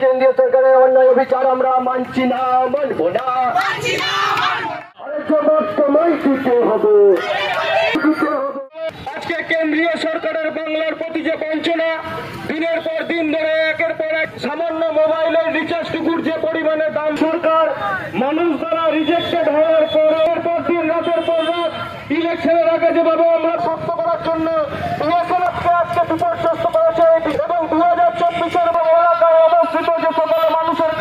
কেন্দ্রীয় সরকারের অন্যায় অভিচার আমরা মানছি না মানব না আরে জবাব তোমায় দিতে হবে দিতে হবে। আজকে কেন্দ্রীয় সরকারের বাংলার প্রতি যে বঞ্চনা, দিনের পর দিন ধরে একের পর এক সামান্য মোবাইলের রিচার্জ টুকুর যে পরিমাণে দাম সরকার মানুষ দ্বারা রিজেক্টেড হওয়ার পর এর পর দিন, রাতের পর রাত ইলেকশনের আগে যেভাবে আমরা শক্ত করার জন্য এবং মানুষের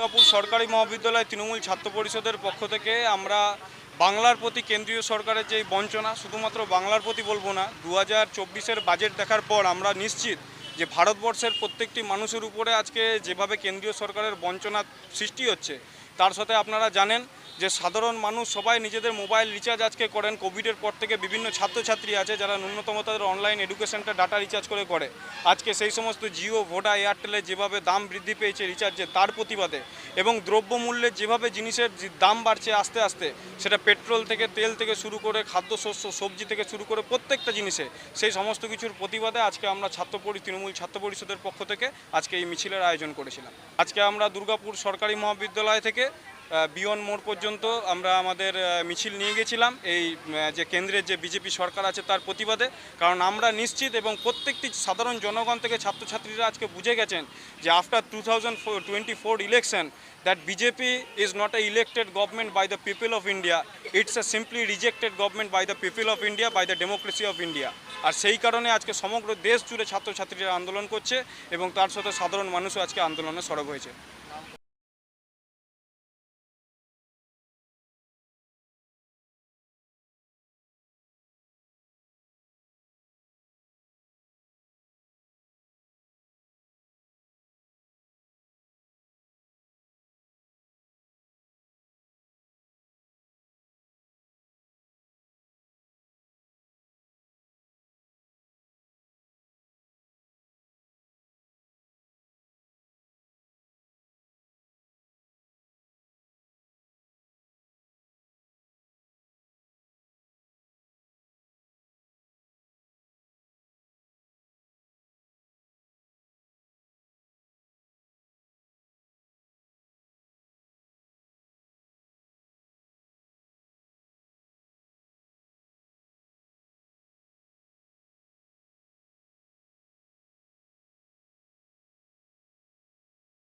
আমার সরকারি মহাবিদ্যালয় তৃণমূল ছাত্র পরিষদের পক্ষ থেকে আমরা বাংলার প্রতি কেন্দ্রীয় সরকারের যে বঞ্চনা, শুধুমাত্র বাংলার প্রতি বলব না দু হাজার বাজেট দেখার পর আমরা নিশ্চিত যে ভারতবর্ষের প্রত্যেকটি মানুষের উপরে আজকে যেভাবে কেন্দ্রীয় সরকারের বঞ্চনা সৃষ্টি হচ্ছে তার সাথে আপনারা জানেন যে সাধারণ মানুষ সবাই নিজেদের মোবাইল রিচার্জ আজকে করেন। কোভিডের পর থেকে বিভিন্ন ছাত্রছাত্রী আছে যারা ন্যূনতম তাদের অনলাইন এডুকেশনটা ডাটা রিচার্জ করে করে। আজকে সেই সমস্ত জিও ভোডা এয়ারটেলের যেভাবে দাম বৃদ্ধি পেয়েছে রিচার্জে তার প্রতিবাদে এবং দ্রব্যমূল্যের যেভাবে জিনিসের দাম বাড়ছে আস্তে আস্তে, সেটা পেট্রোল থেকে তেল থেকে শুরু করে খাদ্যশস্য, সবজি থেকে শুরু করে প্রত্যেকটা জিনিসে সেই সমস্ত কিছুর প্রতিবাদে আজকে আমরা ছাত্র পরি, তৃণমূল ছাত্র পরিষদের পক্ষ থেকে আজকে এই মিছিলের আয়োজন করেছিলাম। আজকে আমরা দুর্গাপুর সরকারি মহাবিদ্যালয় থেকে বিয়ন মোড় পর্যন্ত আমরা আমাদের মিছিল নিয়ে গেছিলাম। এই যে কেন্দ্রের যে বিজেপি সরকার আছে তার প্রতিবাদে। কারণ আমরা নিশ্চিত এবং প্রত্যেকটি সাধারণ জনগণ থেকে ছাত্রছাত্রীরা আজকে বুঝে গেছেন যে after two thousand twenty four election that BJP is not a elected government by the people of India it's a simply rejected government by the people of India by the democracy of India আর সেই কারণে আজকে সমগ্র দেশ জুড়ে ছাত্রছাত্রীরা আন্দোলন করছে এবং তার সাথে সাধারণ মানুষও আজকে আন্দোলনে সরব হয়েছে।